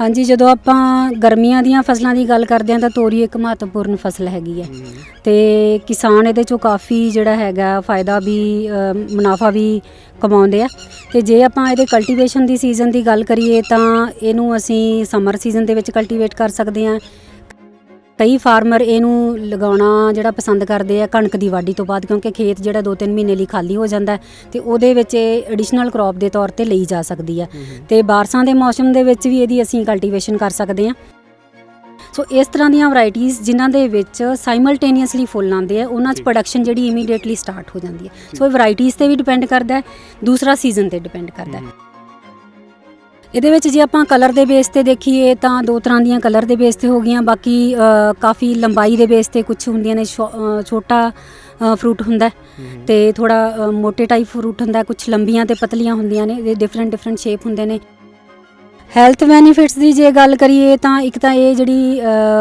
ਹਾਂਜੀ ਜਦੋਂ ਆਪਾਂ ਗਰਮੀਆਂ ਦੀਆਂ ਫਸਲਾਂ ਦੀ ਗੱਲ ਕਰਦੇ ਹਾਂ ਤਾਂ ਤੋਰੀ ਇੱਕ ਮਹੱਤਵਪੂਰਨ ਫਸਲ ਹੈਗੀ ਹੈ। ਤੇ ਕਿਸਾਨ ਇਹਦੇ ਚੋਂ ਕਾਫੀ ਜਿਹੜਾ ਹੈਗਾ ਫਾਇਦਾ ਵੀ ਅ, ਮੁਨਾਫਾ ਵੀ ਕਮਾਉਂਦੇ ਆ। ਤੇ ਜੇ ਆਪਾਂ ਇਹਦੇ ਕਲਟੀਵੇਸ਼ਨ ਦੀ ਸੀਜ਼ਨ ਦੀ ਗੱਲ ਕਰੀਏ ਤਾਂ ਇਹਨੂੰ ਅਸੀਂ ਸਮਰ ਸੀਜ਼ਨ ਦੇ ਵਿੱਚ ਕਲਟੀਵੇਟ ਕਰ ਸਕਦੇ ਹਾਂ। ਕਈ ਫਾਰਮਰ ਇਹਨੂੰ ਲਗਾਉਣਾ ਜਿਹੜਾ ਪਸੰਦ ਕਰਦੇ ਆ ਕਣਕ ਦੀ ਵਾਢੀ ਤੋਂ ਬਾਅਦ ਕਿਉਂਕਿ ਖੇਤ ਜਿਹੜਾ 2-3 ਮਹੀਨੇ ਲਈ ਖਾਲੀ ਹੋ ਜਾਂਦਾ ਤੇ ਉਹਦੇ ਵਿੱਚ ਇਹ ਐਡੀਸ਼ਨਲ ਕ੍ਰੌਪ ਦੇ ਤੌਰ ਤੇ ਲਈ ਜਾ ਸਕਦੀ ਹੈ। ਤੇ ਬਾਰਸਾਂ ਦੇ ਮੌਸਮ ਦੇ ਵਿੱਚ ਵੀ ਇਹਦੀ ਅਸੀਂ ਕਲਟੀਵੇਸ਼ਨ ਕਰ ਸਕਦੇ ਹਾਂ। ਸੋ ਇਸ ਤਰ੍ਹਾਂ ਦੀਆਂ ਵੈਰਾਈਟੀਆਂ ਜਿਨ੍ਹਾਂ ਦੇ ਵਿੱਚ ਸਾਈਮਲਟੇਨੀਅਸਲੀ ਫੁੱਲ ਆਉਂਦੇ ਆ ਉਹਨਾਂ 'ਚ ਪ੍ਰੋਡਕਸ਼ਨ ਜਿਹੜੀ ਇਮੀਡੀਏਟਲੀ ਸਟਾਰਟ ਹੋ ਜਾਂਦੀ ਹੈ। ਸੋ ਇਹ ਵੈਰਾਈਟੀਆਂ ਤੇ ਵੀ ਡਿਪੈਂਡ ਕਰਦਾ ਹੈ ਦੂਸਰਾ ਸੀਜ਼ਨ ਤੇ ਡਿਪੈਂਡ ਕਰਦਾ ਹੈ। ਇਹਦੇ ਵਿੱਚ ਜੇ ਆਪਾਂ ਕਲਰ ਦੇ ਬੇਸ ਤੇ ਦੇਖੀਏ ਤਾਂ ਦੋ ਤਰ੍ਹਾਂ ਦੀਆਂ ਕਲਰ ਦੇ ਬੇਸ ਤੇ ਹੋ ਗਈਆਂ। ਬਾਕੀ ਅ, ਕਾਫੀ ਲੰਬਾਈ ਦੇ ਬੇਸ ਤੇ ਕੁਝ ਹੁੰਦੀਆਂ ਨੇ ਛੋ- ਅ, ਛੋਟਾ ਫਰੂਟ ਹੁੰਦਾ ਹੈ। ਤੇ ਥੋੜਾ ਮੋਟੇ ਟਾਈਪ ਫਰੂਟ ਹੁੰਦਾ ਕੁਝ ਲੰਬੀਆਂ ਤੇ ਪਤਲੀਆਂ ਹੁੰਦੀਆਂ ਨੇ। ਇਹ ਡਿਫਰੈਂਟ ਡਿਫਰੈਂਟ ਸ਼ੇਪ ਹੁੰਦੇ ਨੇ। ਹੈਲਥ ਬੈਨੀਫਿਟਸ ਦੀ ਜੇ ਗੱਲ ਕਰੀਏ ਤਾਂ ਇੱਕ ਤਾਂ ਇਹ ਜਿਹੜੀ